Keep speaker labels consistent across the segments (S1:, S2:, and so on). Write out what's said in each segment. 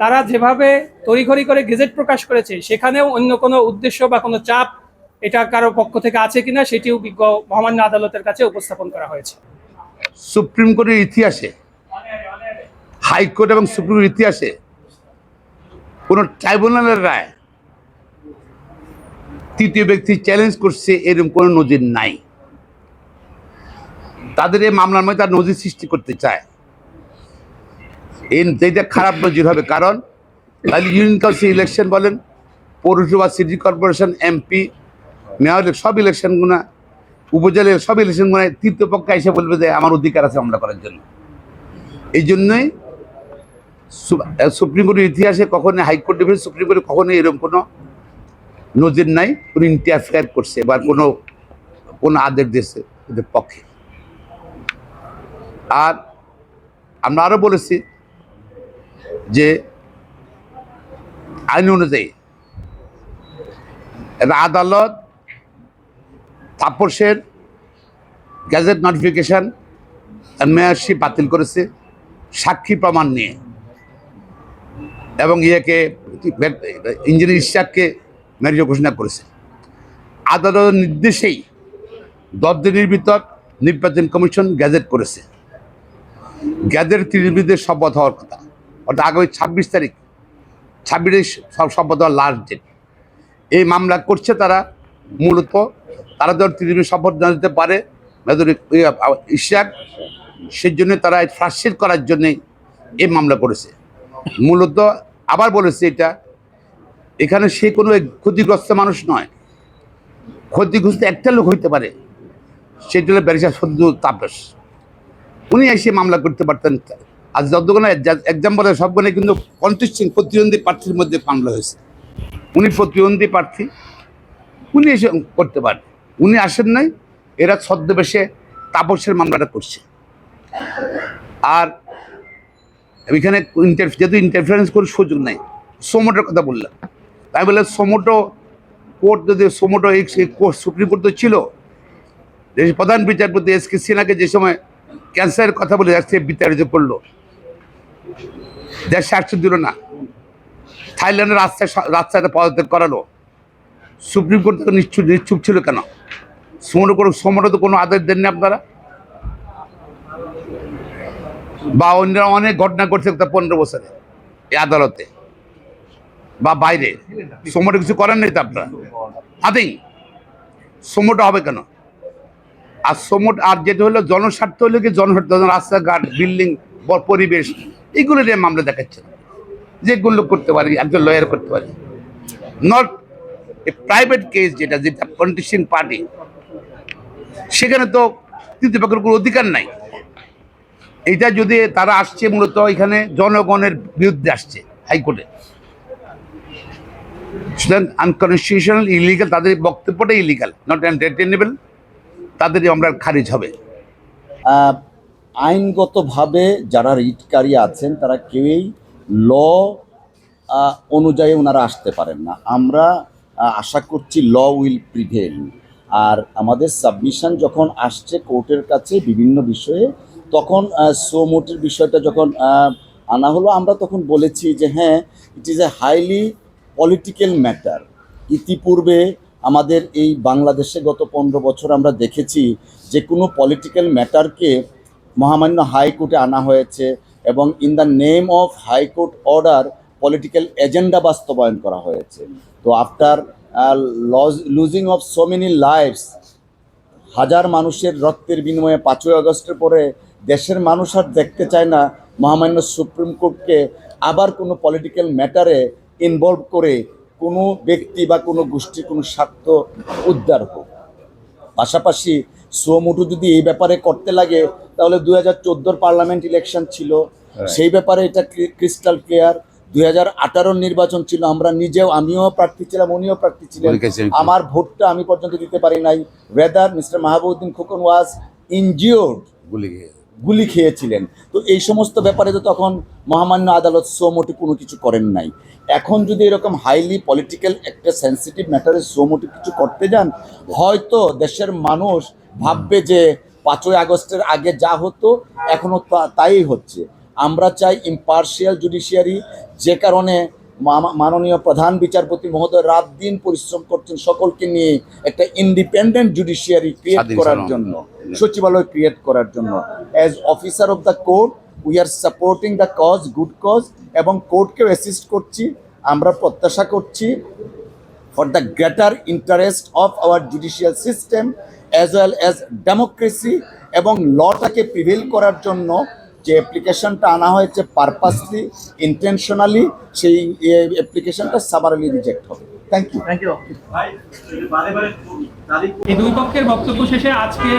S1: তারা যেভাবে তড়িঘড়ি করে গেজেট প্রকাশ করেছে, সেখানেও অন্য কোনো উদ্দেশ্য বা কোনো চাপ এটা কারও পক্ষ থেকে আছে কিনা সেটিও বিজ্ঞ মহামান্য আদালতের কাছে উপস্থাপন করা হয়েছে।
S2: সুপ্রিম কোর্টের ইতিহাসে, হাইকোর্ট এবং সুপ্রিম কোর্টের ইতিহাসে কোনো ট্রাইব্যুনালের রায় তৃতীয় ব্যক্তি চ্যালেঞ্জ করছে এরকম কোনো নজির নাই। তাদের এই মামলার মধ্যে তার নজির সৃষ্টি করতে চায়। এই যেটা খারাপ নজির হবে, কারণ তাহলে ইউনিয়ন কাউন্সিল ইলেকশন বলেন, পৌরসভা সিটি কর্পোরেশন এমপি মেয়র সব ইলেকশনগুলো উপজেলার সব ইলেকশনগুলো তৃতীয় পক্ষ এসে বলবে যে আমার অধিকার আছে মামলা করার জন্য। এই জন্যই সুপ্রিম কোর্টের ইতিহাসে কখনো হাইকোর্ট ডিভিশন সুপ্রিম কোর্টে কখনো এরকম কোনো নজির নাই, কোনো ইন্টারফেয়ার করছে বা কোনো কোনো আদেশ দিয়েছে পক্ষে। আর আমরা আরও বলেছি যে আইন অনুযায়ী আদালত, তাপসের গ্যাজেট নোটিফিকেশন মেয়ারশিপ বাতিল করেছে, সাক্ষী প্রমাণ নিয়ে। এবং ইয়েকে, ইঞ্জিনিয়ার ইশাককে ম্যারিজ ঘোষণা করেছে। আদালতের নির্দেশেই দশ দিনের ভিতর নির্বাচন কমিশন গ্যাজেট করেছে। গ্যাজেট তিরিশ বিরুদ্ধে শপথ হওয়ার কথা। অর্থাৎ আগামী ছাব্বিশ তারিখ, ছাব্বিশে শপথ লাস্ট ডেট এই মামলা করছে তারা মূলত, তারা ধর তৃণমূল শপথ না দিতে পারে ইশাক সেই জন্য তারা ফ্রাস্ট্রেট করার জন্যে এই মামলা করেছে। মূলত আবার বলেছে এটা, এখানে সে কোনো ক্ষতিগ্রস্ত মানুষ নয়। ক্ষতিগ্রস্ত একটা লোক হইতে পারে, সেটা হলো ব্যারিস্টার সদ্য তাপস। উনি এসে মামলা করতে পারতেন আজ যতগুলো এক্সাম্পল সবগুলো কিন্তু কন্টেস্টিং প্রতিদ্বন্দ্বী প্রার্থীর মধ্যে মামলা হয়েছে। উনি প্রতিদ্বন্দ্বী প্রার্থী, উনি এসে করতে পারেন উনি আসেন নাই, এরা ছদ্মবেশে তাপসের মামলাটা করছে। আর এখানে যেহেতু ইন্টারফারেন্স করার সুযোগ নেই, সোমোটোর কথা বললাম। তাই বলে সোমোটো কোর্ট যদি suo motu court supreme court তো ছিল প্রধান বিচারপতি এস কে সিনহাকে যে সময় ক্যান্সারের কথা বলে যাচ্ছে বিতাড়িত করল দেশ স্বাস্থ্য দিল না। থাইল্যান্ডের রাস্তায় রাস্তাটা পদত্যাগ করালো। সুপ্রিম কোর্ট তো নিশ্চুপ নিশ্চুপ ছিল কেন? সমোটো কোনো সমোটো তো কোনো আদেশ দেননি আপনারা? বা অন্য অনেক ঘটনা ঘটছে পনেরো বছরে এই আদালতে। বা বাইরে। সমোটো কিছু করেন নাই তো আপনারা? আদিং সমোটো হবে কেন? আর সমোট আর যেটা হলো জনস্বার্থ হলো কি জনস্বার্থ? রাস্তাঘাট, বিল্ডিং, পরিবেশ এগুলো নিয়ে মামলা দেখাচ্ছে যেগুলো করতে পারি, একজন লয়ার করতে পারি। নট এ প্রাইভেট কেস যেটা যেটা কন্টেস্টিং পার্টি সেখানে তো তৃতীয় পক্ষের কোনো অধিকার নাই। এটা যদি তারা আসছে মূলত এখানে জনগণের বিরুদ্ধে আসছে হাইকোর্টে। সুতরাং আনকনস্টিটিউশনাল ইলিগাল তাদের বক্তব্যটা ইলিগাল নট এন্টারটেনেবল তাদেরই আমরা খারিজ হবে।
S3: আইনগতভাবে যারা রিটকারী আছেন, তারা কেউই ল অনুযায়ী ওনারা আসতে পারেন না। আমরা আশা করছি ল উইল প্রিভেল। আর আমাদের সাবমিশন যখন আসছে কোর্টের কাছে বিভিন্ন বিষয়ে, তখন সোমোটের বিষয়টা যখন আনা হলো, আমরা তখন বলেছি যে হ্যাঁ it is a highly political matter ইতিপূর্বে আমাদের এই বাংলাদেশে গত পনেরো বছর আমরা দেখেছি যে কোনো পলিটিক্যাল ম্যাটারকে মহামান্য হাইকোর্টে আনা হয়েছে এবং in the name of high court order political agenda বাস্তবায়ন করা হয়েছে। তো after losing of so many lives হাজার মানুষের রক্তের বিনিময়ে পাঁচই আগস্টের পরে দেশের মানুষ আর দেখতে চায় না মহামান্য সুপ্রিম কোর্টকে আবার কোনো পলিটিক্যাল ম্যাটারে ইনভলভ করে কোনো ব্যক্তি বা কোনো গোষ্ঠীর কোনো স্বার্থ উদ্ধার হোক। পাশাপাশি সোমুটু যদি এই ব্যাপারে করতে লাগে তাহলে দুই হাজার চোদ্দোর পার্লামেন্ট ইলেকশন ছিল। সেই ব্যাপারে এটা ক্রিস্টাল ক্লিয়ার দুই হাজার আঠারোর নির্বাচন ছিল আমরা নিজেও আমিও প্রার্থী ছিলাম উনিও প্রার্থী ছিলেন। আমার ভোটটা আমি পর্যন্ত দিতে পারি নাই। Whether mister Mahbuddin Khokon was injured
S2: গুলি খেয়ে।
S3: গুলি খেয়েছিলেন। তো এই সমস্ত ব্যাপারে তো তখন মহামান্য আদালত সোমোটি কোনো কিছু করেন নাই। এখন যদি এরকম হাইলি পলিটিক্যাল একটা সেন্সিটিভ ম্যাটারে সোমোটি কিছু করতে যান হয়তো দেশের মানুষ ভাববে যে পাঁচই আগস্টের আগে যা হতো এখনও তাই হচ্ছে। আমরা চাই ইম্পার্শিয়াল জুডিশিয়ারি যে কারণে মাননীয় প্রধান বিচারপতি মহোদয় রাত দিন পরিশ্রম করছেন সকলকে নিয়ে একটা ইন্ডিপেন্ডেন্ট জুডিশিয়ারি ক্রিয়েট করার জন্য সচিবালয় ক্রিয়েট করার জন্য। As officer of the court we are supporting the cause good cause এবং কোর্টকেও অ্যাসিস্ট করছি। আমরা প্রত্যাশা করছি for the greater interest of our judicial system as well as democracy এবং লটাকে প্রিভেল করার জন্য যে অ্যাপ্লিকেশনটা আনা হয়েছে পারপাসলি ইন্টেনশনালি সেই অ্যাপ্লিকেশনটা সামারালি রিজেক্ট হবে। থ্যাংক ইউ থ্যাংক ইউ
S1: এই দুই পক্ষের বক্তব্য শেষে আজকে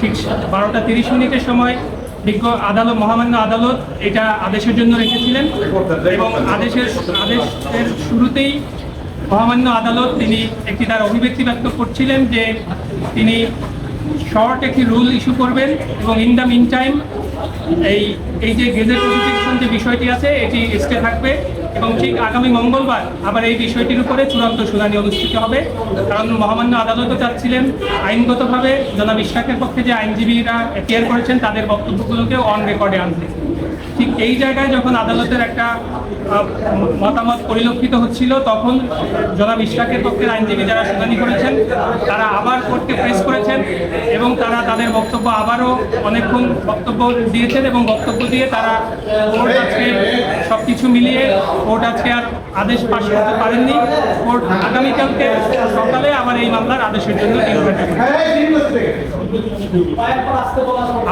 S1: ঠিক বারোটা তিরিশ মিনিটের সময় বিজ্ঞ আদালত মহামান্য আদালত এটা আদেশের জন্য রেখেছিলেন। এবং আদেশের আদেশের শুরুতেই মহামান্য আদালত তিনি একটি তার অভিব্যক্তি ব্যক্ত করছিলেন যে তিনি শর্ট একটি রুল ইস্যু করবেন এবং ইন দ্য মিন টাইম এই এই যে গেজেট নোটিফিকেশন যে বিষয়টি আছে, এটি স্টে থাকবে এবং ঠিক আগামী মঙ্গলবার আবার এই বিষয়টির উপরে চূড়ান্ত শুনানি অনুষ্ঠিত হবে। কারণ মহামান্য আদালতও চাচ্ছিলেন আইনগতভাবে জনাব ইশাকের পক্ষে যে আইনজীবীরা অ্যাপিয়ার করেছেন, তাদের বক্তব্যগুলোকে অন রেকর্ডে আনতে। ঠিক এই জায়গায় যখন আদালতের একটা মতামত পরিলক্ষিত হচ্ছিল, তখন জনাব ইশরাকের পক্ষের আইনজীবী যারা শুনানি করেছেন, তারা আবার কোর্টকে প্রেস করেছেন এবং তারা তাদের বক্তব্য আবারও অনেকক্ষণ বক্তব্য দিয়েছেন এবং বক্তব্য দিয়ে তারা কোর্ট আজকে সব কিছু মিলিয়ে কোর্ট আজকে আর আদেশ পাশ করতে পারেননি কোর্ট আগামীকালকে সকালে আবার এই মামলার আদেশের জন্য।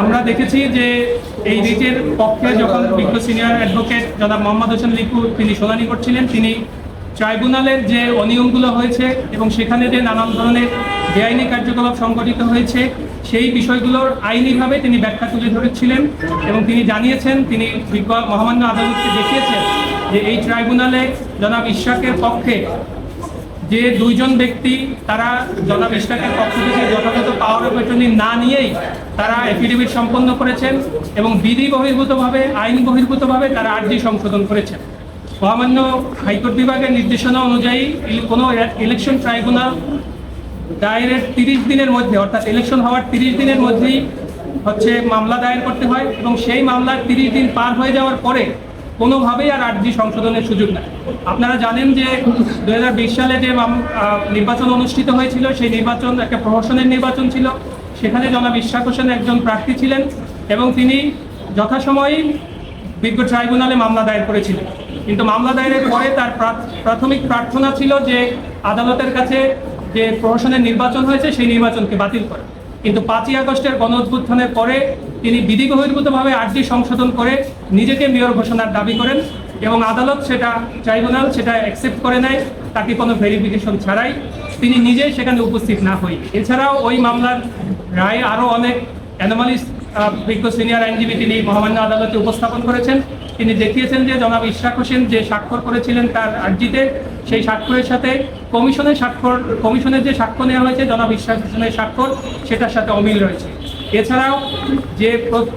S1: আমরা দেখেছি যে এই রিটের পক্ষে যখন বিজ্ঞ সিনিয়র অ্যাডভোকেট জনাব মোহাম্মদ হোসেন তিনি শুনানি করছিলেন, তিনি ট্রাইব্যুনালের যে অনিয়মগুলো হয়েছে এবং সেখানে যে নানান ধরনের বেআইনি কার্যকলাপ সংগঠিত হয়েছে, সেই বিষয়গুলোর আইনিভাবে তিনি ব্যাখ্যা তুলে ধরেছিলেন এবং তিনি জানিয়েছেন, তিনি মহামান্য আদালতকে দেখিয়েছেন যে এই ট্রাইব্যুনালে জনাব ইশাকের পক্ষে যে দুইজন ব্যক্তি তারা জনাব ইশরাকের পক্ষ থেকে যথাযথ পাওয়ার অফ না নিয়েই তারা এফিডেভিট সম্পন্ন করেছেন এবং বিধি বহির্ভূতভাবে, আইন বহির্ভূতভাবে তারা আর্জি সংশোধন করেছেন। মহামান্য হাইকোর্ট বিভাগের নির্দেশনা অনুযায়ী কোনো ইলেকশন ট্রাইব্যুনাল দায়েরের তিরিশ দিনের মধ্যে, অর্থাৎ ইলেকশন হওয়ার তিরিশ দিনের মধ্যেই হচ্ছে মামলা দায়ের করতে হয় এবং সেই মামলার তিরিশ দিন পার হয়ে যাওয়ার পরে কোনোভাবেই আর আর্জি সংশোধনের সুযোগ নাই। আপনারা জানেন যে দু হাজার বিশ সালে যে নির্বাচন অনুষ্ঠিত হয়েছিল, সেই নির্বাচন একটা প্রহসনের নির্বাচন ছিল। সেখানে জনাব ইশাক হোসেন একজন প্রার্থী ছিলেন এবং তিনি যথাসময়েই বিজ্ঞ ট্রাইব্যুনালে মামলা দায়ের করেছিলেন। কিন্তু মামলা দায়েরের পরে তার প্রাথমিক প্রার্থনা ছিল যে আদালতের কাছে যে প্রহসনের নির্বাচন হয়েছে সেই নির্বাচনকে বাতিল করে। কিন্তু পাঁচই আগস্টের গণ পরে তিনি বিধি বহির্ভূতভাবে আর্জি সংশোধন করে নিজেকে মেয়র ঘোষণার দাবি করেন এবং আদালত সেটা ট্রাইব্যুনাল সেটা অ্যাকসেপ্ট করে নেয়, তাকে কোনো ভেরিফিকেশন ছাড়াই। তিনি নিজেই সেখানে উপস্থিত না হই এছাড়াও ওই মামলার রায় আরও অনেক অ্যানোমালিস বিজ্ঞ সিনিয়র আইনজীবী তিনি মহামান্য আদালতে উপস্থাপন করেছেন। তিনি দেখিয়েছেন যে জনাব ইশরাক হোসেন যে স্বাক্ষর করেছিলেন তার আর্জিতে, সেই স্বাক্ষরের সাথে কমিশনের স্বাক্ষর, কমিশনের যে স্বাক্ষর নেওয়া হয়েছে, জনাব ইশরাক হোসেনের স্বাক্ষর, সেটার সাথে অমিল রয়েছে। এছাড়াও যে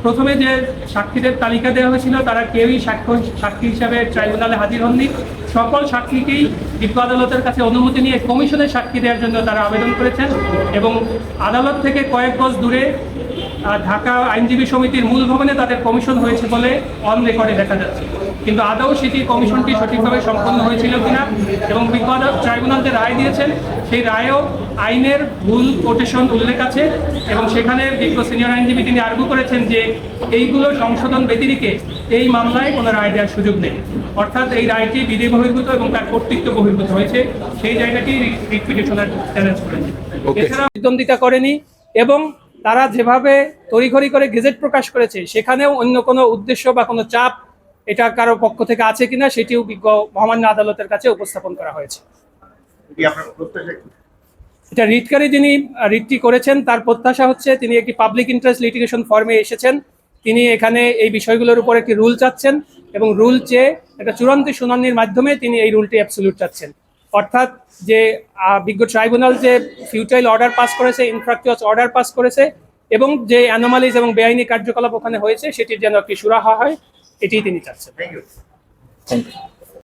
S1: প্রথমে যে সাক্ষীদের তালিকা দেওয়া হয়েছিল, তারা কেউই সাক্ষ্য সাক্ষী হিসাবে ট্রাইব্যুনালে হাজির হননি। সকল সাক্ষীকেই বিজ্ঞ আদালতের কাছে অনুমতি নিয়ে কমিশনের সাক্ষী দেওয়ার জন্য তারা আবেদন করেছেন এবং আদালত থেকে কয়েক গজ দূরে ঢাকা আইনজীবী সমিতির মূল ভবনে তাদের কমিশন হয়েছে বলে অন রেকর্ডে দেখা যাচ্ছে। কিন্তু আদৌ সেটি কমিশনটি সঠিকভাবে সম্পন্ন হয়েছিল কিনা এবং বিজ্ঞ ট্রাইব্যুনাল যে রায় দিয়েছেন সেই রায়েও আইনের ভুল কোটেশন উল্লেখ আছে এবং সেখানে বিজ্ঞ সিনিয়র আইনজীবী তিনি আর্গু করেছেন যে এইগুলো সংশোধন ব্যতিরিকে এই মামলায় কোনো রায় দেওয়ার সুযোগ নেই। অর্থাৎ এই রায়টি বিধি বহির্ভূত এবং তার কর্তৃত্ব বহির্ভূত হয়েছে। সেই জায়গাটি রিপিটেশনের চ্যালেঞ্জ করেছে. এছাড়া প্রতিদ্বন্দ্বিতা করেনি এবং তারা যেভাবে তড়িঘড়ি করে গেজেট প্রকাশ করেছে সেখানেও অন্য কোনো উদ্দেশ্য বা কোনো চাপ এটা কারও পক্ষ থেকে আছে কিনা সেটিও বিজ্ঞ মহামান্য আদালতের কাছে উপস্থাপন করা হয়েছে। এটা রিটকারী যিনি রিটটি করেছেন তার প্রত্যাশা হচ্ছে তিনি একটি পাবলিক ইন্টারেস্ট লিটিগেশন ফর্মে এসেছেন। তিনি এখানে এই বিষয়গুলোর উপর একটি রুল চাচ্ছেন এবং রুল চেয়ে একটা চূড়ান্ত শুনানির মাধ্যমে তিনি এই রুলটি অ্যাবসলিউট চাচ্ছেন। অর্থাৎ যে বিজ্ঞ ট্রাইব্যুনাল যে ফিউটাইল অর্ডার পাস করেছে ইনফ্রাকচুয়াস অর্ডার পাস করেছে, এবং যে অ্যানোমালিজ এবং বেআইনি কার্যকলাপ ওখানে হয়েছে, সেটির যেন একটি সুরাহা হয় এটি তিনি চাচ্ছেন।
S3: Thank you